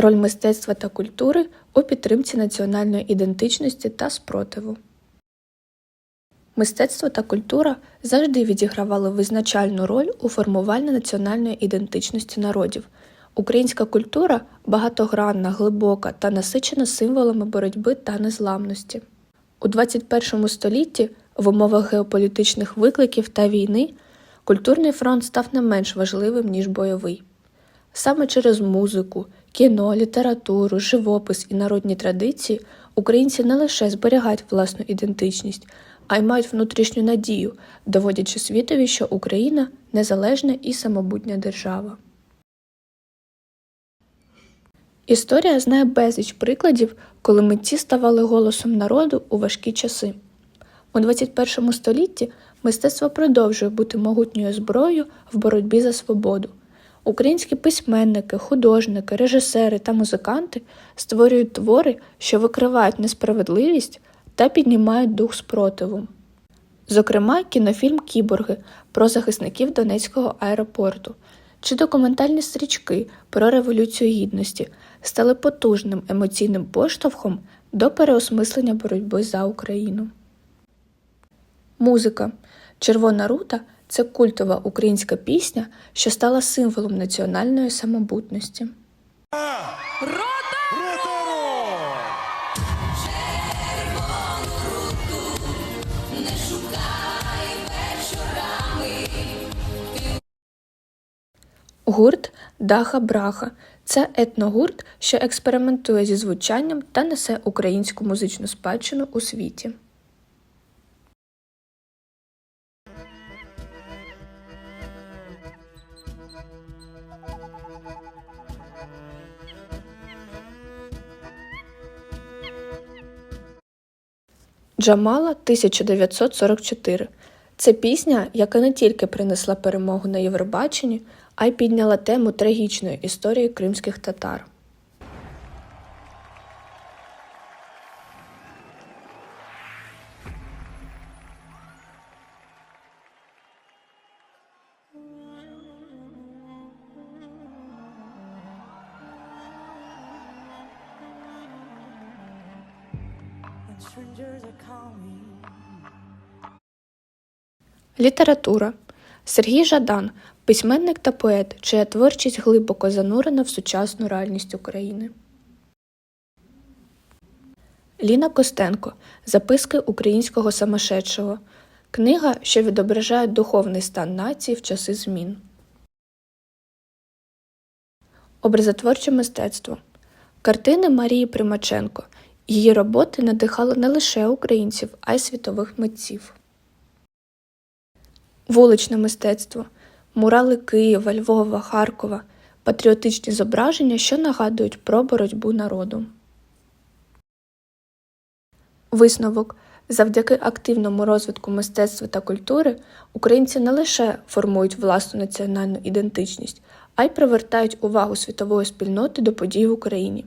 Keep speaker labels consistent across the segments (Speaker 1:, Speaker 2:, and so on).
Speaker 1: Роль мистецтва та культури у підтримці національної ідентичності та спротиву. Мистецтво та культура завжди відігравали визначальну роль у формуванні національної ідентичності народів. Українська культура багатогранна, глибока та насичена символами боротьби та незламності. У 21 столітті в умовах геополітичних викликів та війни культурний фронт став не менш важливим, ніж бойовий. Саме через музику, кіно, літературу, живопис і народні традиції українці не лише зберігають власну ідентичність, а й мають внутрішню надію, доводячи світові, що Україна незалежна і самобутня держава. Історія знає безліч прикладів, коли митці ставали голосом народу у важкі часи. У 21 столітті мистецтво продовжує бути могутньою зброєю в боротьбі за свободу. Українські письменники, художники, режисери та музиканти створюють твори, що викривають несправедливість та піднімають дух спротиву. Зокрема, кінофільм Кіборги про захисників Донецького аеропорту чи документальні стрічки про Революцію Гідності стали потужним емоційним поштовхом до переосмислення боротьби за Україну. Музика Червона рута це культова українська пісня, що стала символом національної самобутності. Гурт Даха Браха це етногурт, що експериментує зі звучанням та несе українську музичну спадщину у світі. Джамала 1944 це пісня, яка не тільки принесла перемогу на Євробаченні, а й підняла тему трагічної історії кримських татар. Література Сергій Жадан письменник та поет, чия творчість глибоко занурена в сучасну реальність України. Ліна Костенко Записки українського самошедшого. Книга, що відображає духовний стан нації в часи змін. Образотворче мистецтво. Картини Марії Примаченко. Її роботи надихали не лише українців, а й світових митців. Вуличне мистецтво. Мурали Києва, Львова, Харкова. Патріотичні зображення, що нагадують про боротьбу народу. Висновок. Завдяки активному розвитку мистецтва та культури українці не лише формують власну національну ідентичність, а й привертають увагу світової спільноти до подій в Україні.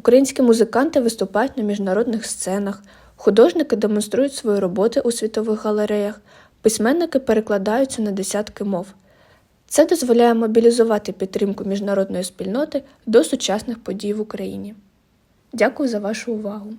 Speaker 1: Українські музиканти виступають на міжнародних сценах, художники демонструють свої роботи у світових галереях, письменники перекладаються на десятки мов. Це дозволяє мобілізувати підтримку міжнародної спільноти до сучасних подій в Україні. Дякую за вашу увагу!